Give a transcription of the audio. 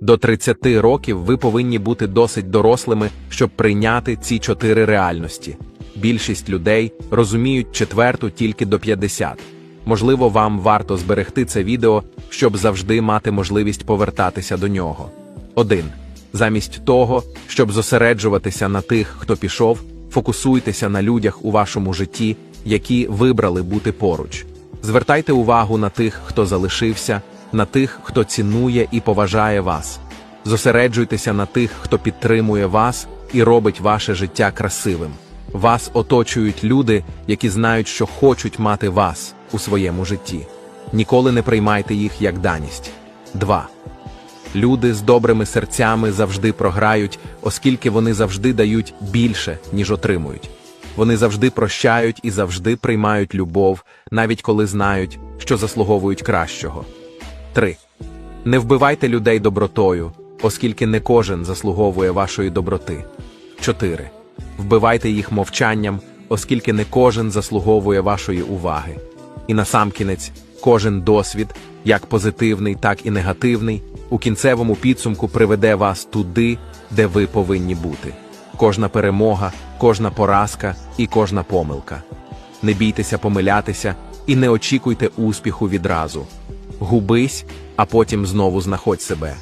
До 30 років ви повинні бути досить дорослими, щоб прийняти ці чотири реальності. Більшість людей розуміють четверту тільки до 50. Можливо, вам варто зберегти це відео, щоб завжди мати можливість повертатися до нього. 1. Замість того, щоб зосереджуватися на тих, хто пішов, фокусуйтеся на людях у вашому житті, які вибрали бути поруч. Звертайте увагу на тих, хто залишився, на тих, хто цінує і поважає вас. Зосереджуйтеся на тих, хто підтримує вас і робить ваше життя красивим. Вас оточують люди, які знають, що хочуть мати вас у своєму житті. Ніколи не приймайте їх як даність. 2. Люди з добрими серцями завжди програють, оскільки вони завжди дають більше, ніж отримують. Вони завжди прощають і завжди приймають любов, навіть коли знають, що заслуговують кращого. 3. Не вбивайте людей добротою, оскільки не кожен заслуговує вашої доброти. 4. Вбивайте їх мовчанням, оскільки не кожен заслуговує вашої уваги. І насамкінець, кожен досвід, як позитивний, так і негативний, у кінцевому підсумку приведе вас туди, де ви повинні бути. Кожна перемога, кожна поразка і кожна помилка. Не бійтеся помилятися і не очікуйте успіху відразу. Губись, а потім знову знаходь себе.